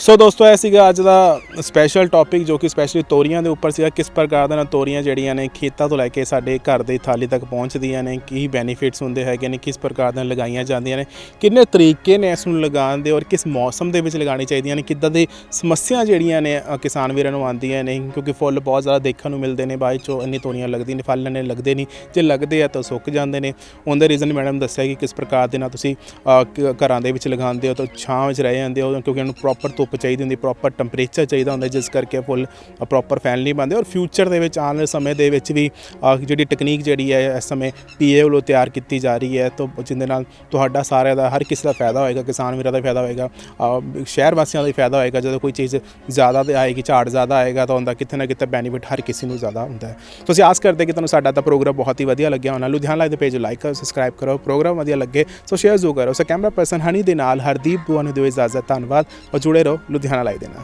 ਸੋ ਦੋਸਤੋ, ਇਹ ਸੀਗਾ ਅੱਜ ਦਾ ਸਪੈਸ਼ਲ ਟੌਪਿਕ ਜੋ ਕਿ ਸਪੈਸ਼ਲੀ ਤੋਰੀਆਂ ਦੇ ਉੱਪਰ ਸੀਗਾ। ਕਿਸ ਪ੍ਰਕਾਰ ਦੇ ਨਾਲ ਤੋਰੀਆਂ ਜਿਹੜੀਆਂ ਨੇ ਖੇਤਾਂ ਤੋਂ ਲੈ ਕੇ ਸਾਡੇ ਘਰ ਦੇ ਥਾਲੀ ਤੱਕ ਪਹੁੰਚਦੀਆਂ ਨੇ, ਕੀ ਬੈਨੀਫਿਟਸ ਹੁੰਦੇ ਹੈਗੇ ਨੇ, ਕਿਸ ਪ੍ਰਕਾਰ ਨਾਲ ਲਗਾਈਆਂ ਜਾਂਦੀਆਂ ਨੇ, ਕਿੰਨੇ ਤਰੀਕੇ ਨੇ ਇਸ ਨੂੰ ਲਗਾਉਣ ਦੇ ਔਰ ਕਿਸ ਮੌਸਮ ਦੇ ਵਿੱਚ ਲਗਾਉਣੀ ਚਾਹੀਦੀਆਂ ਨੇ, ਕਿੱਦਾਂ ਦੇ ਸਮੱਸਿਆ ਜਿਹੜੀਆਂ ਨੇ ਕਿਸਾਨ ਵੀਰਾਂ ਨੂੰ ਆਉਂਦੀਆਂ ਨੇ, ਕਿਉਂਕਿ ਫੁੱਲ ਬਹੁਤ ਜ਼ਿਆਦਾ ਦੇਖਣ ਨੂੰ ਮਿਲਦੇ ਨੇ, ਬਾਅਦ ਚੋਂ ਇੰਨੀ ਤੋਰੀਆਂ ਲੱਗਦੀਆਂ ਨੇ, ਫਲ ਨੇ ਲੱਗਦੇ ਨਹੀਂ, ਜੇ ਲੱਗਦੇ ਆ ਤਾਂ ਸੁੱਕ ਜਾਂਦੇ ਨੇ। ਉਹਦੇ ਰੀਜ਼ਨ ਮੈਡਮ ਦੱਸਿਆ ਕਿ ਕਿਸ ਪ੍ਰਕਾਰ ਦੇ ਨਾਲ ਤੁਸੀਂ ਘਰਾਂ ਦੇ ਵਿੱਚ ਲਗਾਉਂਦੇ ਹੋ ਤਾਂ ਛਾਂ ਵਿੱਚ ਰਹਿ ਜਾਂਦੇ ਹੋ, ਕਿਉਂਕਿ ਉਹਨੂੰ ਪ੍ਰੋਪਰ ਧੁੱਪ ਚਾਹੀਦੀ ਹੁੰਦੀ ਪ੍ਰੋਪਰ ਟੈਂਪਰੇਚਰ ਚਾਹੀਦਾ ਹੁੰਦਾ, ਜਿਸ ਕਰਕੇ ਫੁੱਲ ਪ੍ਰੋਪਰ ਫੈਲ ਨਹੀਂ ਪਾਉਂਦੇ ਔਰ ਫਿਊਚਰ ਦੇ ਵਿੱਚ ਆਉਣ ਵਾਲੇ ਸਮੇਂ ਦੇ ਵਿੱਚ ਵੀ ਜਿਹੜੀ ਟੈਕਨੀਕ ਜਿਹੜੀ ਹੈ, ਇਸ ਸਮੇਂ ਪੀਏ ਵੱਲੋਂ ਤਿਆਰ ਕੀਤੀ ਜਾ ਰਹੀ ਹੈ, ਤਾਂ ਜਿਹਦੇ ਨਾਲ ਤੁਹਾਡਾ ਸਾਰਿਆਂ ਦਾ ਹਰ ਕਿਸੇ ਦਾ ਫਾਇਦਾ ਹੋਏਗਾ, ਕਿਸਾਨ ਵੀਰਾਂ ਦਾ ਫਾਇਦਾ ਹੋਏਗਾ ਸ਼ਹਿਰ ਵਾਸੀਆਂ ਦਾ ਵੀ ਫਾਇਦਾ ਹੋਏਗਾ। ਜਦੋਂ ਕੋਈ ਚੀਜ਼ ਜ਼ਿਆਦਾ ਤੇ ਆਏਗੀ, ਝਾੜ ਜ਼ਿਆਦਾ ਆਏਗਾ, ਤਾਂ ਉਹਦਾ ਕਿਤੇ ਨਾ ਕਿਤੇ ਬੈਨੀਫਿਟ ਹਰ ਕਿਸੇ ਨੂੰ ਜ਼ਿਆਦਾ ਹੁੰਦਾ ਹੈ। ਸੋ ਅਸੀਂ ਆਸ ਕਰਦੇ ਕਿ ਤੁਹਾਨੂੰ ਸਾਡਾ ਤਾਂ ਪ੍ਰੋਗਰਾਮ ਬਹੁਤ ਹੀ ਵਧੀਆ ਲੱਗਿਆ ਹੋਣਾ। ਲੁਧਿਆਣਾ ਲਾਈਵ ਦੇ ਪੇਜ ਲਾਈਕ ਕਰੋ ਸਬਸਕ੍ਰਾਈਬ ਕਰੋ ਪ੍ਰੋਗਰਾਮ ਵਧੀਆ ਲੱਗੇ, ਸੋ ਸ਼ੇਅਰ ਜ਼ਰੂਰ ਕਰੋ। ਸੋ ਕੈਮਰਾ ਪਰਸਨ ਹਨੀ ਦੇ ਨਾਲ ਹਰਦੀਪ ਬੁਆ ਨੂੰ ਦਿਓ ਇਜਾਜ਼ਤ, ਧੰਨਵਾਦ। ਔਰ ਜੁੜੇ ਰਹੋ ਲੁਧਿਆਣਾ ਲਾਈਵ ਦੇ ਨਾਲ